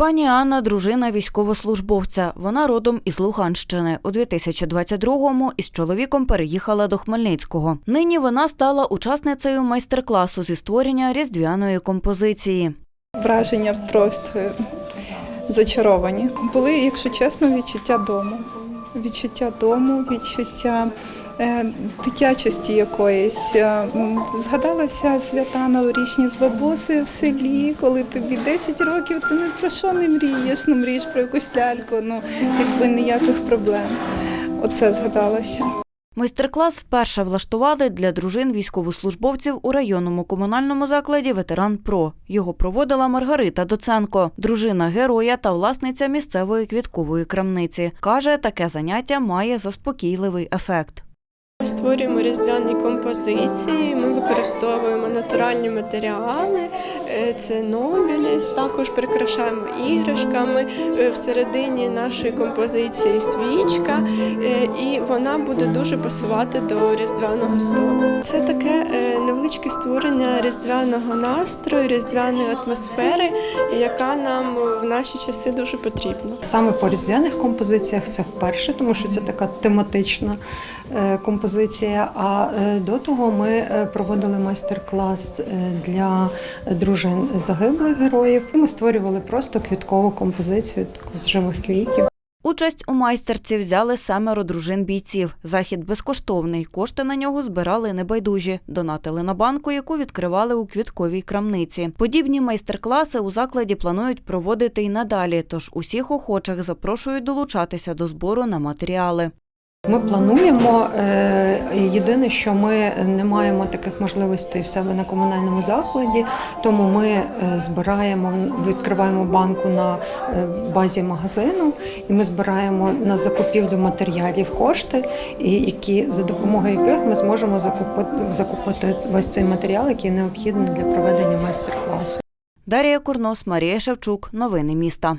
Пані Анна дружина військовослужбовця. Вона родом із Луганщини. У 2022-му із чоловіком переїхала до Хмельницького. Нині вона стала учасницею майстер-класу зі створення різдвяної композиції. Враження просто зачаровані. Були, якщо чесно, відчуття дому. Відчуття дому, відчуття е, дитячості якоїсь. Е, Згадалася свята новорічні з бабусею в селі, коли тобі 10 років, ти ні про що не мрієш, ну мрієш про якусь ляльку, ну якби ніяких проблем. Оце згадалося. Майстер-клас вперше влаштували для дружин військовослужбовців у районному комунальному закладі Ветеран Про. Його проводила Маргарита Доценко, дружина героя та власниця місцевої квіткової крамниці. Каже, таке заняття має заспокійливий ефект. Ми створюємо різдвяні композиції, ми використовуємо натуральні матеріали, е, це нобіліс, також прикрашаємо іграшками. Е, Всередині нашої композиції свічка, е, і вона буде дуже пасувати до різдвяного столу. Це таке невеличке створення різдвяного настрою, різдвяної атмосфери, яка нам в наші часи дуже потрібна. Саме по різдвяних композиціях це вперше, тому що це така тематична е, композиція. А е, до того ми е, проводили майстер-клас е, для дружин загиблих героїв. І ми створювали просто квіткову композицію таку з живих квітів. Участь у майстерці взяли семеро дружин бійців. Захід безкоштовний. Кошти на нього збирали небайдужі. Донатили на банку, яку відкривали у квітковій крамниці. Подібні майстер-класи у закладі планують проводити й надалі. Тож усіх охочих запрошують долучатися до збору на матеріали. Ми плануємо. е, Єдине, що ми не маємо таких можливостей в себе на комунальному закладі, тому ми е, збираємо, відкриваємо банку на е, базі магазину, і ми збираємо на закупівлю матеріалів кошти, які за допомогою яких ми зможемо закупити, закупити весь цей матеріал, який необхідний для проведення майстер-класу. Дарія Курнос, Марія Шевчук. Новини міста.